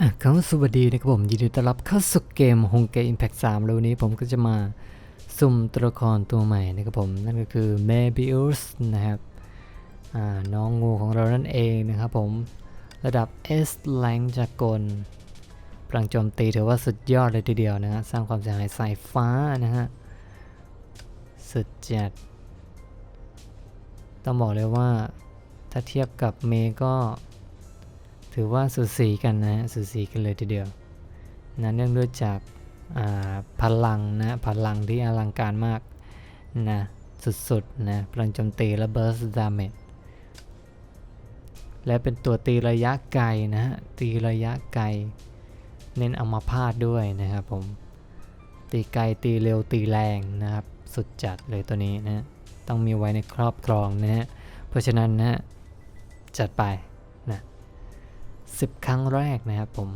อะครับสวัสดีนะครับผมยินดีต้อนรับเข้าสู่เกม h o n g e Impact 3แล้ววันนี้ผมก็จะมาสุ่มตัวละครตัวใหม่นะครับผม นั่นก็คือ Mebius นะครับอ่าน้องงูของเรานั่นเองนะครับผม ระดับ S แรงจากกลพลังโจมตีถือว่าสุดยอดเลยทีเดียวนะฮะสร้างความเสียหายสายฟ้านะฮะ สุดจัด ต้องบอกเลยว่าถ้าเทียบกับเมก็ ถือว่าสูสีกันนะฮะสูสีกันเลยทีเดียวนะเนื่องด้วยจากาพลังนะพลังที่อลังการมากนะสุดๆนะพลังโจมตีและ burst damage และเป็นตัวตีระยะไกลนะฮะตีระยะไกล เน้นเอามาพาดด้วยนะครับผมตีไกลตีเร็วตีแรงนะครับ สุดจัดเลยตัวนี้นะต้องมีไว้ในครอบครองนะฮะเพราะฉะนั้นนะฮะจัดไป นะสิบครั้งแรกนะครับผม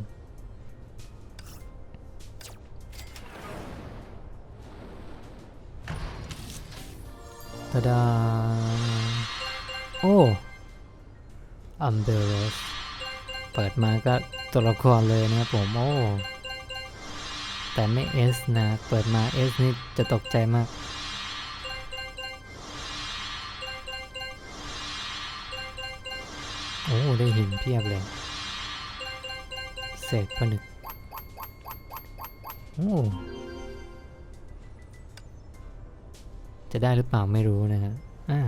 ตาดา โอ้ อัมเบรสเปิดมาก็ตัวละครเลยนะครับผม โอ้ แต่ไม่ S นะ เปิดมา S นี่จะตกใจมากโอ้ ได้หินเพียบเลย เศษผนึกโอ้จะได้หรือเปล่าไม่รู้นะฮะอ่า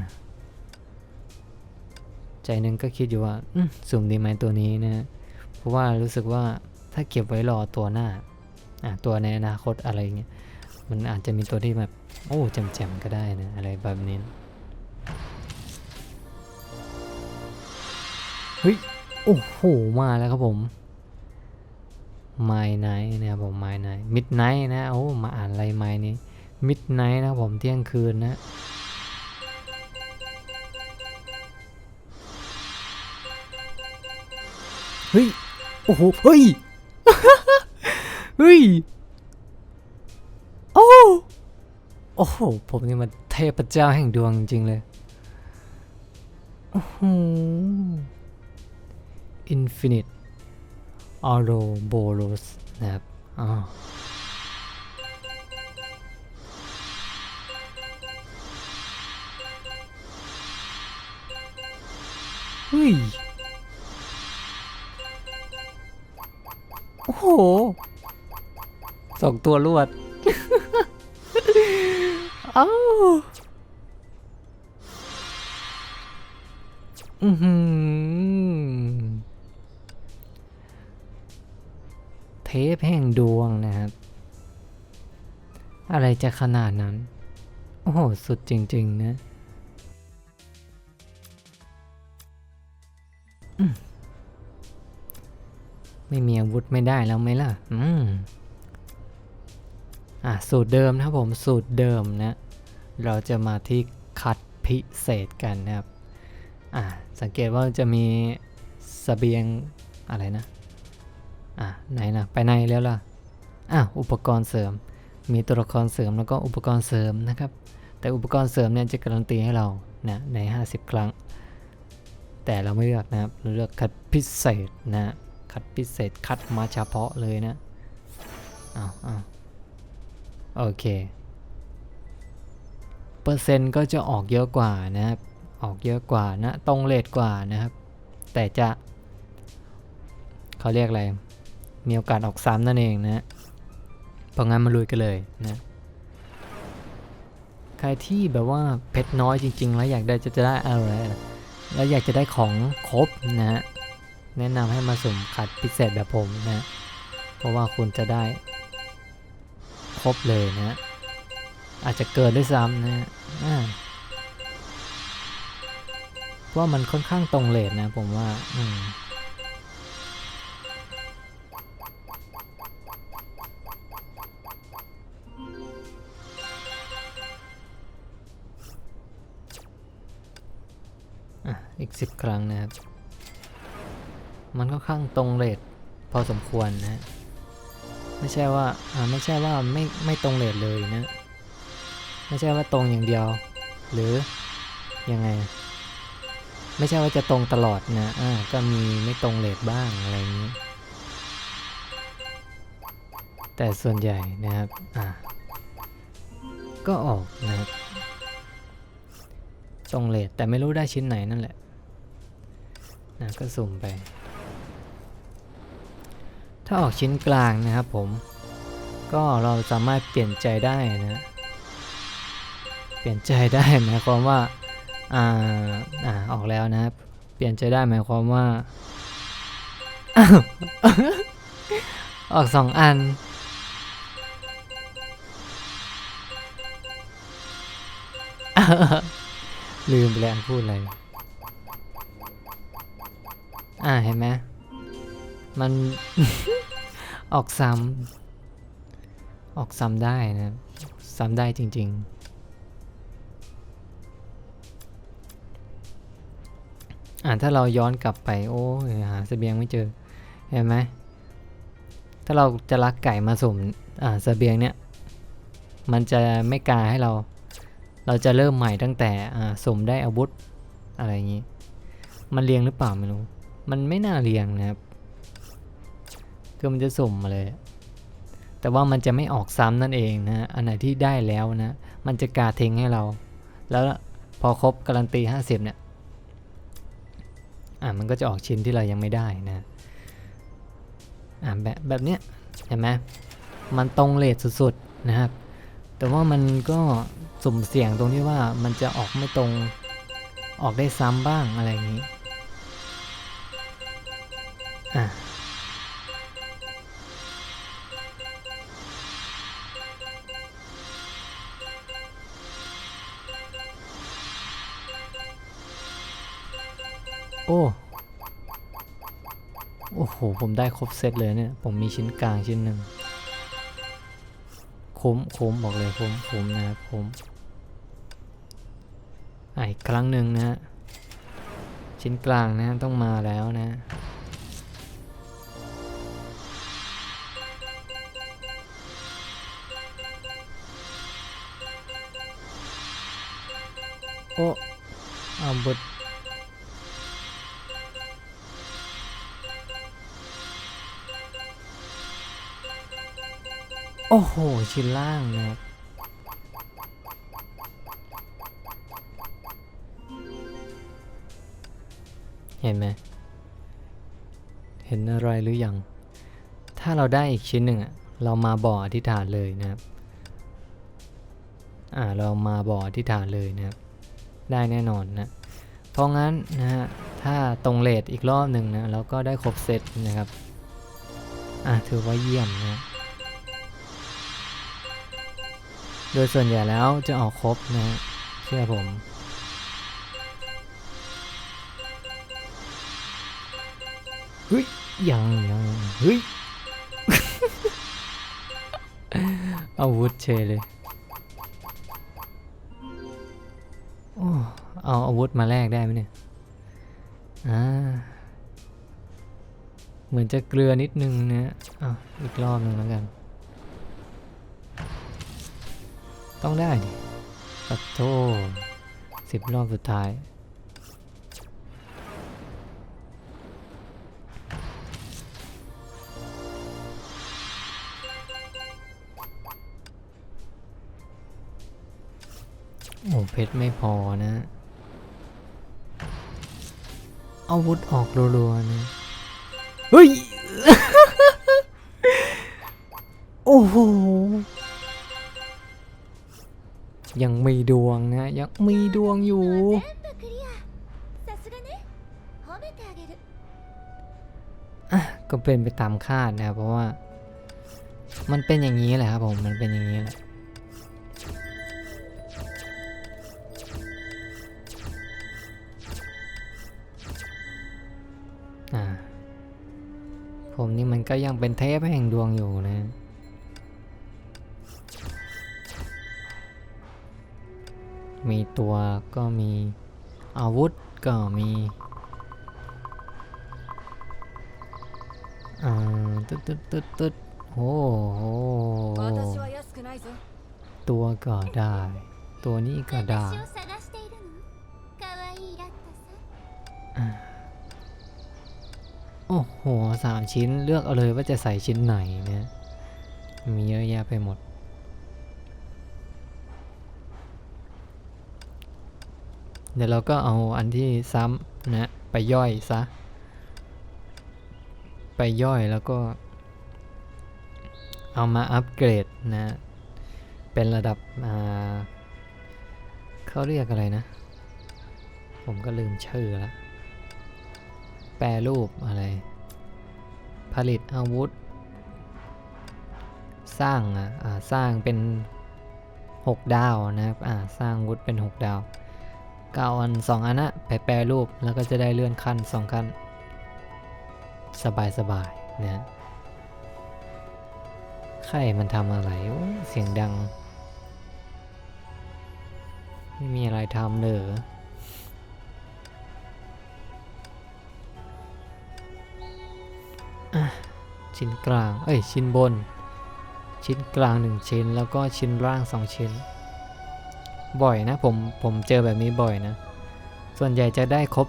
ใจหนึ่งก็คิดอยู่ว่าสุ่มดีไหมตัวนี้นะฮะเพราะว่ารู้สึกว่าถ้าเก็บไว้รอตัวหน้าอะตัวในอนาคตอะไรเงี้ยมันอาจจะมีตัวที่แบบโอ้แจ่มๆก็ได้นะอะไรแบบนี้เฮ้ยโอ้โหมาแล้วครับผม My Night นะครับผม My Night Midnight นะโอ้มาอ่านอะไร My นี้ Midnight นะครับผมเที่ยงคืนนะเฮ้ย โอ้โห เฮ้ย เฮ้ย โอ้ โอ้โห ผมนี่มันเทพเจ้าแห่งดวงจริง ๆ เลย โอ้โห Infinite Ouroboros นะครับอ๋อเฮ้ย โอ้โหสองตัวรวดอ้าวอือหือ เทปแห่งดวงนะครับ อะไรจะขนาดนั้น โอ้โห สุดจริง ๆ นะมไม่มีอาวุธไม่ได้แล้วไหมล่ะ อืม อะ สูตรเดิมนะผม สูตรเดิมนะ เราจะมาที่คัดพิเศษกันนะครับ อะ สังเกตว่าจะมีสเสบียงอะไรนะ อะไหนนะไปไหนแล้วล่ะอะอุปกรณ์เสริม มีตัวละครเสริมแล้วก็อุปกรณ์เสริมนะครับ แต่อุปกรณ์เสริมเนี่ยจะการันตีให้เรานะใน 50 ครั้ง แต่เราไม่เลือกนะครับเราเลือกคัดพิเศษนะคัดพิเศษคัดมาเฉพาะเลยนะอ้าวอ้าวโอเค เปอร์เซ็นต์ก็จะออกเยอะกว่านะครับ ออกเยอะกว่านะตรงเลทกว่านะครับ แต่จะเขาเรียกอะไร มีโอกาสออกซ้ำนั่นเองนะเพราะงั้นมาลุยกันเลยนะ ใครที่แบบว่าเพชรน้อยจริง ๆ แล้วอยากได้จะจะได้อะไรแล้วอยากจะได้ของครบนะฮะแนะนำให้มาสุ่มขัดพิเศษแบบผมนะ เพราะว่าคุณจะได้ครบเลยนะ อาจจะเกินด้วยซ้ำนะฮะเพราะว่ามันค่อนข้างตรงเลทนะผมว่า อืม อีก 10 ครั้งนะครับ มันค่อนข้างตรงเรทพอสมควรนะ ไม่ใช่ว่าอ่าไม่ใช่ว่าไม่ไม่ตรงเรทเลยนะ ไม่ใช่ว่าตรงอย่างเดียว หรือยังไง ไม่ใช่ว่าจะตรงตลอดนะอ่าก็มีไม่ตรงเรทบ้างอะไรอย่างนี้ แต่ส่วนใหญ่นะครับอ่าก็ออกนะครับตรงเลทแต่ไม่รู้ได้ชิ้นไหนนั่นแหละ นะก็สุ่มไป ถ้าออกชิ้นกลางนะครับผม ก็เราสามารถเปลี่ยนใจได้นะ เปลี่ยนใจได้หมายความว่าอ่าอ่าออกแล้วนะครับ เปลี่ยนใจได้หมายความว่าอ้าวออกสองอันลืมไปแล้วพูดอะไร อ่าเห็นไหมมัน ออกซ้ำออกซ้ำได้นะซ้ำได้จริง ๆ อ่าถ้าเราย้อนกลับไป โอ้หาเสบียงไม่เจอ เห็นไหมถ้าเราจะลักไก่มาสมอ่าเสบียงเนี่ย มันจะไม่กาให้เรา เราจะเริ่มใหม่ตั้งแต่อ่าสมได้อาวุธอะไรอย่างนี้ มันเรียงหรือเปล่าไม่รู้ มันไม่น่าเรียงนะครับคือมันจะสุ่มมาเลย แต่ว่ามันจะไม่ออกซ้ำนั่นเองนะอันไหนที่ได้แล้วนะ มันจะกาเทงให้เรา แล้วพอครบการันตี 50 เนี่ย อ่ามันก็จะออกชิ้นที่เรายังไม่ได้นะ อ่าแบบแบบเนี้ยเห็นไหมมันตรงเลทสุดๆนะครับ แต่ว่ามันก็สุ่มเสี่ยงตรงที่ว่ามันจะออกไม่ตรงออกได้ซ้ำบ้างอะไรอย่างนี้ โอ้ โอ้โห ผมได้ครบเซตเลยเนี่ย ผมมีชิ้นกลางชิ้นหนึ่งคุ้มคุ้มบอกเลยคุ้มคุ้มนะครับคุ้มอีกครั้งหนึ่งนะฮะ ชิ้นกลางนะต้องมาแล้วนะ โอ้อาบท โอ้โห ชิ้นล่างนะเห็นไหม เห็นอะไรหรือยัง ถ้าเราได้อีกชิ้นหนึ่งอะเรามาบ่ออธิษฐานเลยนะครับ อ่า เรามาบ่ออธิษฐานเลยนะครับ ได้แน่นอนนะ เพราะงั้นนะฮะ ถ้าตรงเลทอีกรอบหนึ่งนะ เราก็ได้ครบเซตนะครับ อ่าถือว่าเยี่ยมนะ ดยส่วนใหญ่แล้วจะออกครบนะฮะเชื่อผมเฮ้ยยังยังเฮ้ยอาวุธเชยเลยโอ้เอาอาวุธมาแลกได้ไหมเนี่ย อ่า เหมือนจะเกลือนิดนึงนะอะอีกรอบหนึงแล้วกัน ต้องได้ดิปัดโทสิบรอบสุดท้าย โอ้เพชรไม่พอนะอาวุธออกรัวๆนะเฮ้ย โอ้โห ยังมีดวงนะยังมีดวงอยู่ ก็เป็นไปตามคาดนะเพราะว่า มันเป็นอย่างนี้แหละครับผมมันเป็นอย่างนี้แหละผมนี่มันก็ยังเป็นเทพแห่งดวงอยู่นะ มีตัวก็มีอาวุธก็มีตึ๊ดตึ๊ดตึ๊ดตึ๊ดโอ้โหตัวก็ได้ ตัวนี้ก็ได้โอ้โหสามชิ้นเลือกเอาเลยว่าจะใส่ชิ้นไหนเนี่ยมีเยอะแยะไปหมด เดี๋ยวเราก็เอาอันที่ซ้ำนะไปย่อยซะ ไปย่อยแล้วก็ เอามาอัปเกรดนะ เป็นระดับอ่าเขาเรียกอะไรนะ ผมก็ลืมชื่อแล้วแปรรูปอะไร ผลิตอาวุธ สร้างอะสร้างเป็น 6 ดาวนะครับ อ่า สร้างอาวุธเป็น 6 ดาว ก้าอันสองอันนะไปแปรรูปแล้วก็จะได้เลื่อนขั้นสองขั้น สบายสบายนะไข่มันทำอะไรเสียงดัง ไม่มีอะไรทำเลยอะชิ้นกลาง เอ้ย ชิ้นบน ชิ้นกลางหนึ่งชิ้น แล้วก็ชิ้นล่างสองชิ้น บ่อยนะผมผมเจอแบบนี้บ่อยนะ ส่วนใหญ่จะได้ครบ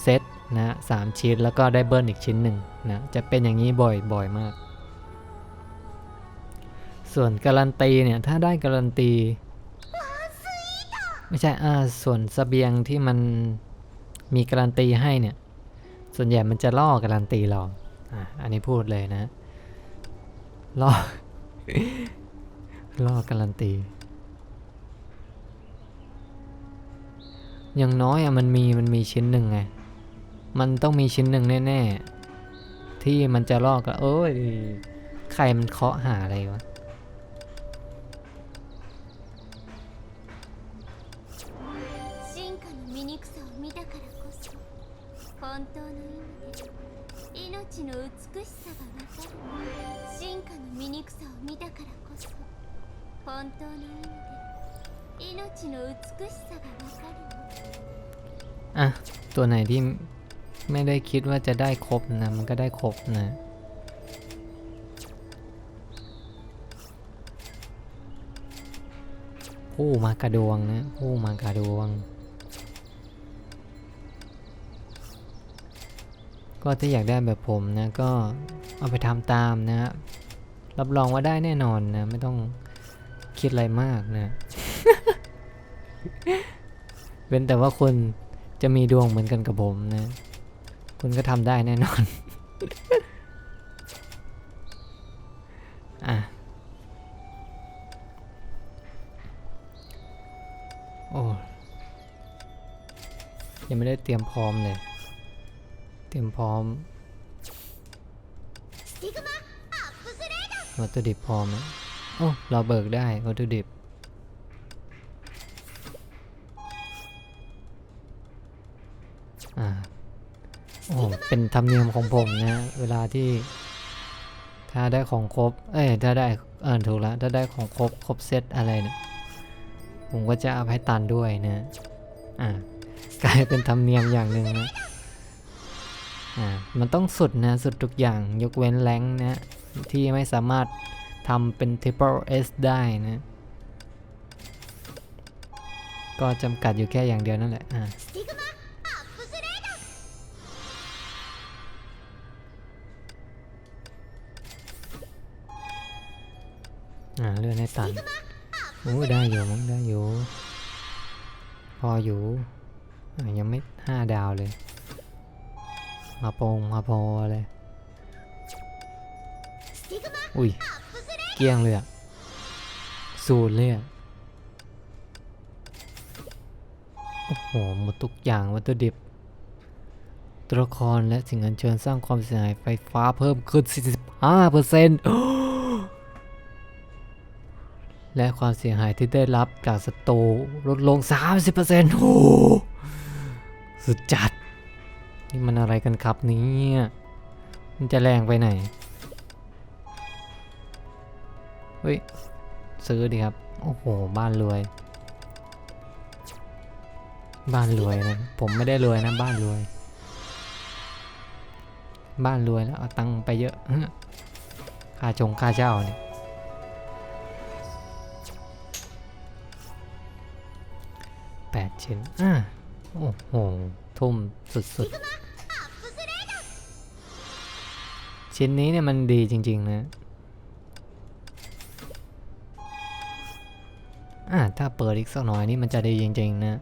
เซตนะสามชิ้นแล้วก็ได้เบิ้ลอีกชิ้นหนึ่งนะจะเป็นอย่างนี้บ่อยบ่อยมาก ส่วนการันตีเนี่ยถ้าได้การันตี ไม่ใช่อ่าส่วนสเสบียงที่มันมีการันตีให้เนี่ย ส่วนใหญ่มันจะล่อการันตีเราอะอันนี้พูดเลยนะล่อล่อการันตี อย่างน้อยอะมันมีมันมีชิ้นหนึ่งไง มันต้องมีชิ้นหนึ่งแน่ๆ ที่มันจะลอกกันเอ้ย ใครมันเคาะหาอะไรวะ 進化の醜さを見たからこそ本当の意味で命の美しさがわかる進化の อะ ตัวไหนที่ไม่ได้คิดว่าจะได้ครบนะ มันก็ได้ครบนะผู้มากระดวงนะผู้มากระดวง ก็ถ้าอยากได้แบบผมนะ ก็เอาไปทำตามนะฮะรับรองว่าได้แน่นอนนะ ไม่ต้องคิดอะไรมากนะ เว้นแต่ว่าคุณ จะมีดวงเหมือนกันกับผมนะ คุณก็ทำได้แน่นอน อะ โอ้ ยังไม่ได้เตรียมพร้อมเลย เตรียมพร้อมวัตถุดิบพร้อมโอ้เราเบิกได้วัตถุดิบ เป็นธรรมเนียมของผมนะเวลาที่ถ้าได้ของครบ เอ้ยถ้าได้เออถูกแล้วถ้าได้ของครบครบเซตอะไรเนี่ยผมก็จะเอาให้ตันด้วยนะอ่ากลายเป็นธรรมเนียมอย่างหนึ่งนะอ่ามันต้องสุดนะสุดทุกอย่างยกเว้นแรงนะที่ไม่สามารถทำเป็น triple S ได้นะก็จำกัดอยู่แค่อย่างเดียวนั่นแหละอ่า อ่าเลื่อนให้ตันโอ้ได้อยู่มั้งได้อยู่ พออยู่ยังไม่ห้าดาวเลย มาโปงมาพอเลย อุ้ย เกี้ยงเลยอะสูดเลยอะโอ้โห หมดทุกอย่างวัตถุดิบ ตัวละครและสิ่งอันเชิญสร้างความเสียหายไฟฟ้าเพิ่มขึ้น 45%เปอร์เซ็นต์ และความเสียหายที่ได้รับจากศัตรูลดลง 30%โอ้โหสุดจัด นี่มันอะไรกันครับเนี่ยมันจะแรงไปไหน เฮ้ย ซื้อดีครับ โอ้โห บ้านรวย บ้านรวยนะ ผมไม่ได้รวยนะ บ้านรวย บ้านรวยแล้ว เอาตังค์ไปเยอะ ค่าจงค่าเช่าเนี่ย 8 ชิ้น อ่า โอ้โห ทุ่มสุดๆ ชิ้นนี้เนี่ยมันดีจริง ๆ นะ อ่า ถ้าเปิดอีกสักหน่อยนี่มันจะดีจริง ๆ นะ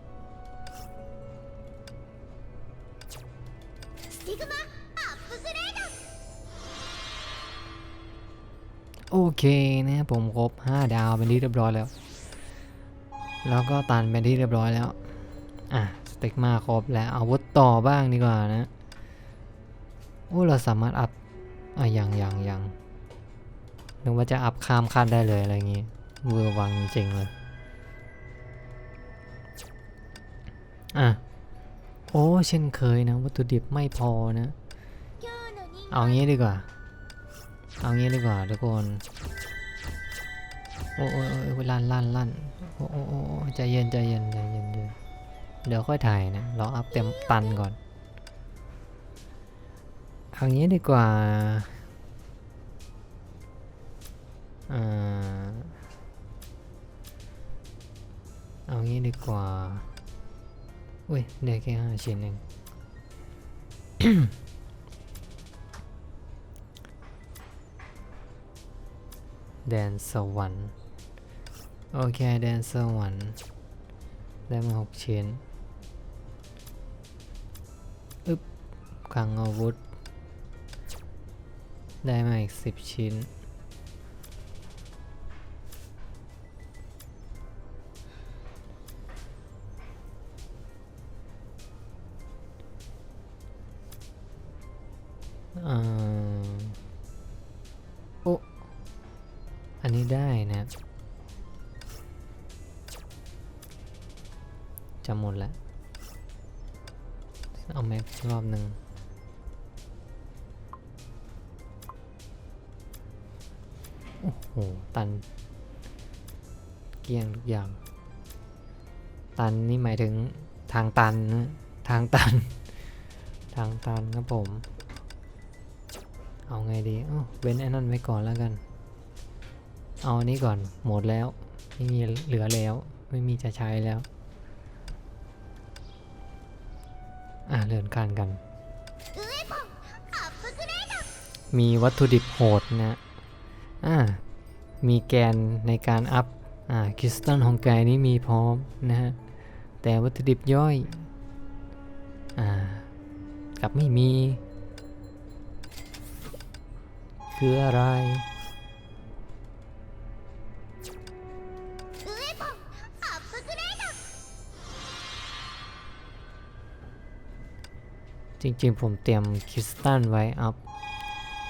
โอเคนะผมครบ 5 ดาวเป็นที่เรียบร้อยแล้ว แล้วก็ตันเป็นที่เรียบร้อยแล้ว อะ สเต็กมาครบแล้วอาวุธต่อบ้างดีกว่านะโอ้เราสามารถอัพอะยังยังยังนึกว่าจะอัพข้ามขั้นได้เลยอะไรอย่างงี้เวอร์วังจริงเลย อะ โอ้ เช่นเคยนะ วัตถุดิบไม่พอนะ เอางี้ดีกว่า เอางี้ดีกว่าทุกคน โอ้โอ้โอ้ลั่นลั่นลั่นโอ้โอ้โอ้ใจเย็นใจเย็นใจเย็นเย็นเดี๋ยวค่อยถ่ายนะรออัพเต็มตันก่อนเอางี้ดีกว่าเอางี้ดีกว่าอุ้ยได้แค่ห้าชิ้นเองแดนสวรรค์ โอเคแดนสวรรค์ได้มาหกชิ้นอึ๊บคลังอาวุธ ได้มาอีกสิบชิ้น อ่า โอ้ อันนี้ได้นะ จะหมดแล้ว เอาแม็กรอบหนึ่งโอ้โห ตัน เกี้ยงทุกอย่าง ตันนี่หมายถึงทางตันนะทางตัน ทางตันครับผม เอาไงดีเว้นไอ้นั่นไว้ก่อนแล้วกัน เอาอันนี้ก่อน หมดแล้ว ไม่มีเหลือแล้ว ไม่มีจะใช้แล้ว อะเดินการกัน มีวัตถุดิบโหดนะอ่ามีแกนในการอัพอ่าคริสตัลของไก่นี้มีพร้อมนะฮะ แต่วัตถุดิบย่อยอ่ากับไม่มี คืออะไร จริงๆ ผมเตรียมคริสตัลไว้อัพ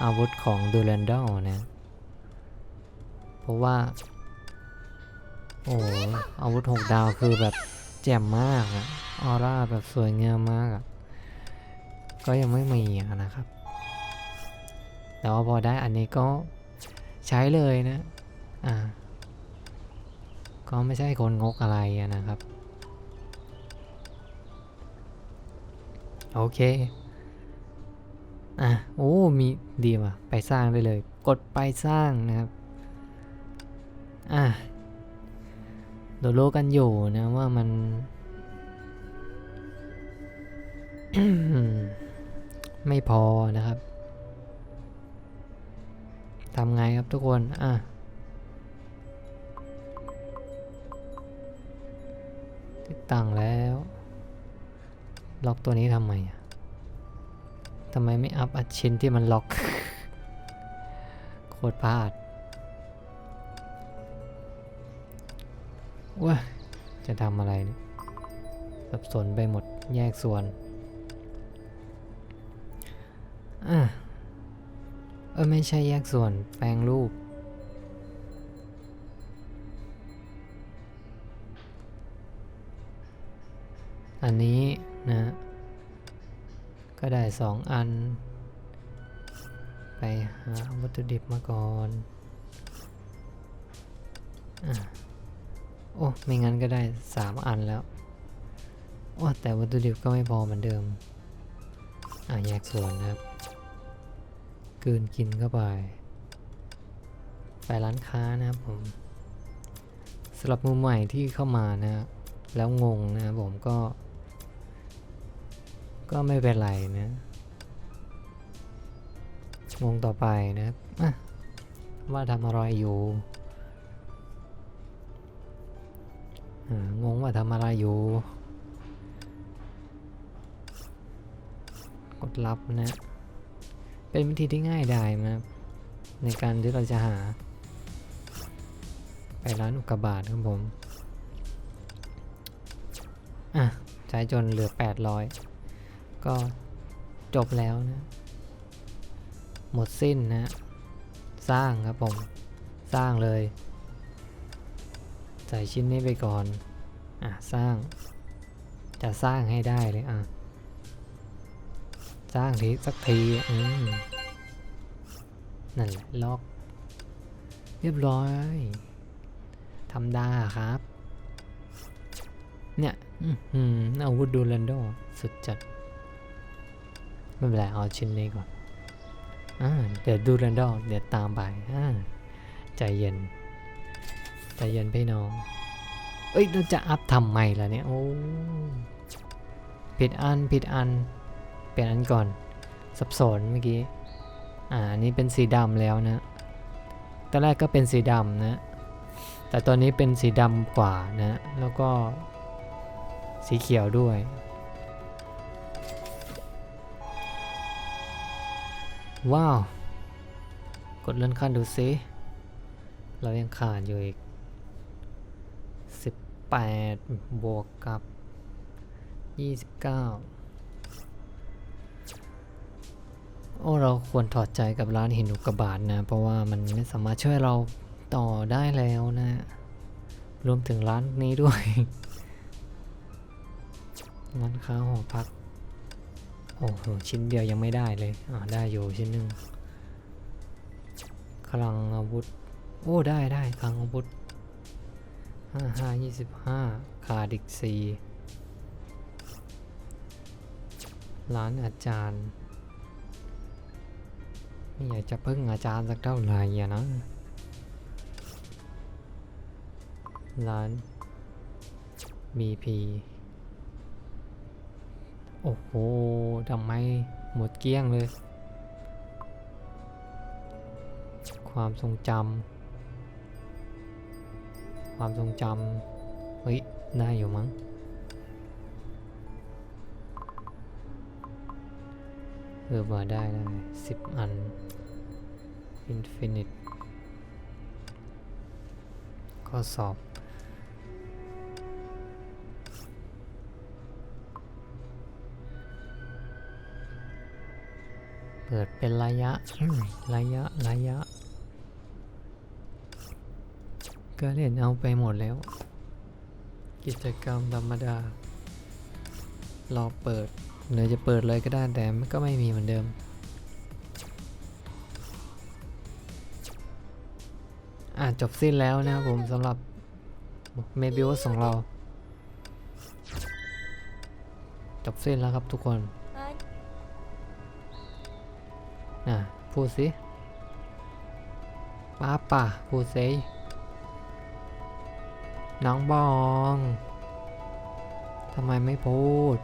อาวุธของดูแลนดอลนะ เพราะว่า โอ้โหอาวุธ6ดาวคือแบบแจ่มมากอะออร่าแบบสวยงามมากอะก็ยังไม่มีนะครับ แต่ว่าพอได้อันนี้ก็ใช้เลยนะ อ่า ก็ไม่ใช่คนงกอะไรนะครับ โอเค อะ โอ้ มีดีว่ะ ไปสร้างได้เลย กดไปสร้างนะครับ อะเรารู้กันอยู่นะว่ามัน ไม่พอนะครับทำไงครับทุกคน อะติดตั้งแล้ว ล็อกตัวนี้ทำไมอะทำไมไม่อัพอัดชิ้นที่มันล็อกโคตรพลาดว้าจะทำอะไรเนี่ยสับสนไปหมดแยกส่วน อะ เออไม่ใช่แยกส่วน แปลงรูป อันนี้ นะ ก็ได้สองอัน ไปหาวัตถุดิบมาก่อนอโอ้ ไม่งั้นก็ได้สามอันแล้ว โอ้ แต่วัตถุดิบก็ไม่พอเหมือนเดิม อะ แยกส่วนนะครับกืนกินเข้าไป ไปร้านค้านะครับผมสำหรับมือใหม่ที่เข้ามานะครับแล้วงงนะครับผมก็ ก็ไม่เป็นไรนะวโมงต่อไปนะว่าทำอะไรอยู่งงว่าทำอะไรอยู่ กดรับนะ เป็นวิธีที่ง่ายดายนะในการที่เราจะหา ไปร้านอุกกาบาตครับผม อะ ใช้จนเหลือ 800 ก็จบแล้วนะ หมดสิ้นนะ สร้างครับผม สร้างเลย ใส่ชิ้นนี้ไปก่อน อะ สร้าง จะสร้างให้ได้เลยอะ สร้างทีสักทีอืมนั่นแหละล็อก เรียบร้อยทำได้ครับ เนี่ยอาวุธดูรันโดสุดจัด ไม่เป็นไรเอาชิ้นนี้ก่อนอ่าเดี๋ยวดูรันโดเดี๋ยวตามไปอ่าใจเย็นใจเย็นพี่น้อง เอ้ยเราจะอัพทำไมล่ะเนี่ยโอ้ผิดอันผิดอัน เปลี่ยนอันก่อน สับสนเมื่อกี้ อ่าอันนี้เป็นสีดำแล้วนะตอนแรกก็เป็นสีดำนะ แต่ตอนนี้เป็นสีดำกว่านะ แล้วก็สีเขียวด้วย ว้าว กดเลื่อนขั้นดูซิ เรายังขาดอยู่อีก 18 บวกกับ 29 โอ้ เราควรถอดใจกับร้านหินอุกกาบาตนะ เพราะว่ามันไม่สามารถช่วยเราต่อได้แล้วนะ รวมถึงร้านนี้ด้วยร้านค้าหอพัก โอ้โหชิ้นเดียวยังไม่ได้เลยอ่าได้อยู่ชิ้นหนึ่งคลังอาวุธ โอ้ได้ได้คลังอาวุธห้าห้ายี่สิบห้าขาดอีกสี่ร้านอาจารย์ ไม่อยากจะพึ่งอาจารย์สักเท่าไหร่อะนะร้าน BP โอ้โหทำไมหมดเกลี้ยงเลย ความทรงจำ ความทรงจำ เฮ้ย ได้อยู่มั้ง เออมาได้ได้สิบอัน Infinite ข้อสอบ เปิดเป็นระยะระยะระยะ ก็เล่นเอาไปหมดแล้ว กิจกรรมธรรมดา รอเปิดหรือจะเปิดเลยก็ได้แต่มันก็ไม่มีเหมือนเดิม อะจบสิ้นแล้วนะครับผมสำหรับเมบิวของเรา จบสิ้นแล้วครับทุกคน あอะพูดสิป้าป่าพูดสิน้องบองทำไมไม่พูด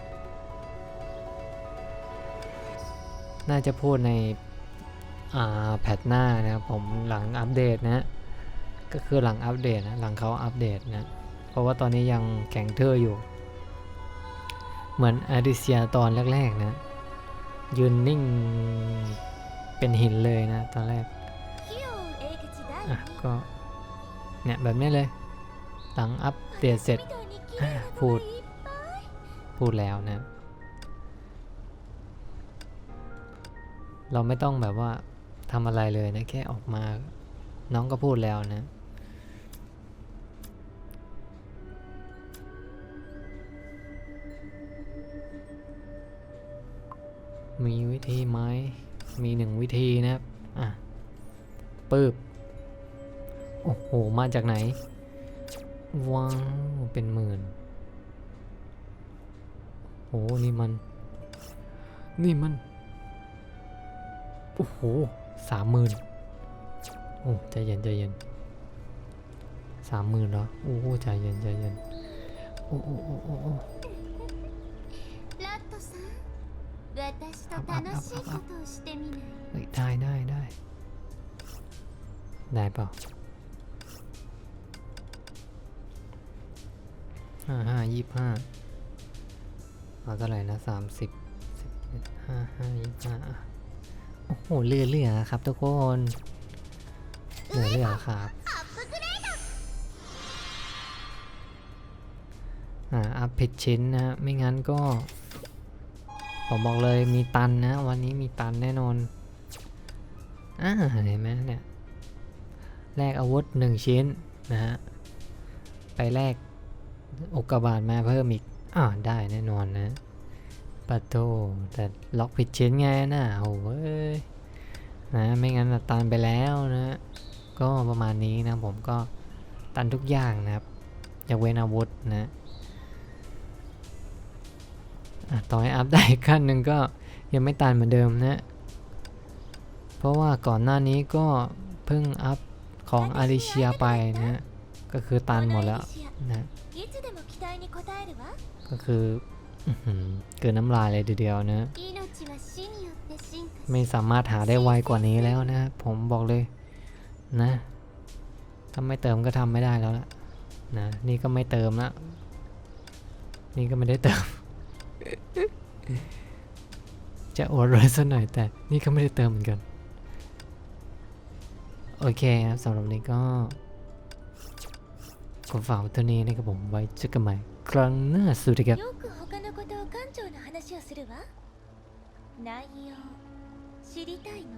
น่าจะพูดในอ่าแพทหน้านะครับผมหลังอัปเดตนะก็คือหลังอัปเดตนะหลังเขาอัปเดตนะเพราะว่าตอนนี้ยังแข็งเทออยู่ เหมือนอาริเซียตอนแรก ๆ นะ ยืนนิ่ง เป็นหินเลยนะตอนแรกอะก็เนี่ยแบบนี้เลย หลังอัพเดตเสร็จพูด พูดแล้วนะ เราไม่ต้องแบบว่าทำอะไรเลยนะ แค่ออกมาน้องก็พูดแล้วนะมีวิธีไหม มีหนึ่งวิธีนะครับอะปึ๊บโอ้โห มาจากไหน ว้าว เป็นหมื่นโอ้นี่มัน นี่มัน โอ้โหสามหมื่นโอ้ใจเย็นใจเย็นสามหมื่นเหรอ โอ้ใจเย็นใจเย็นโอ้โอ้โอ้โอ้ อัพอัพอัพอัพอัพเฮ้ยได้ได้ได้ได้ป่าห้าห้ายี่ห้าเอาเท่าไหร่นะสามสิบสิบห้าห้ายี่ห้าโอ้โหเรือเรือครับทุกคนเรือเรือครับอ่าอัพเพจเชนนะฮะไม่งั้นก็ ผมบอกเลยมีตันนะ วันนี้มีตันแน่นอนอ่าเห็นไหมเนี่ยแลกอาวุธหนึ่งชิ้นนะฮะไปแลกอุกกาบาตมาเพิ่มอีกอ่าได้แน่นอนนะปัตโตแต่ล็อกผิดชิ้นไงนะโอ้ยนะไม่งั้นตันไปแล้วนะก็ประมาณนี้นะผมก็ตันทุกอย่างนะครับยกเว้นอาวุธนะ ต่อให้อัพได้ขั้นหนึ่งก็ยังไม่ตันเหมือนเดิมนะเพราะว่าก่อนหน้านี้ก็เพิ่งอัพของอาริเชียไปนะก็คือตันหมดแล้วนะก็คือเกินน้ำลายเลยเดียวนะ ไม่สามารถหาได้ไวกว่านี้แล้วนะ ผมบอกเลยนะถ้าไม่เติมก็ทำไม่ได้แล้วละนะนี่ก็ไม่เติมละนี่ก็ไม่ได้เติม จะอวดรวยซะหน่อยแต่นี่ก็ไม่ได้เติมเหมือนกัน โอเคครับสำหรับวันนี้ก็ขอฝากไว้เท่านี้นะครับผมไว้เจอกันใหม่ครั้งหน้าสวัสดีครับ よく他のことを館長の話をするわ内容知りたいの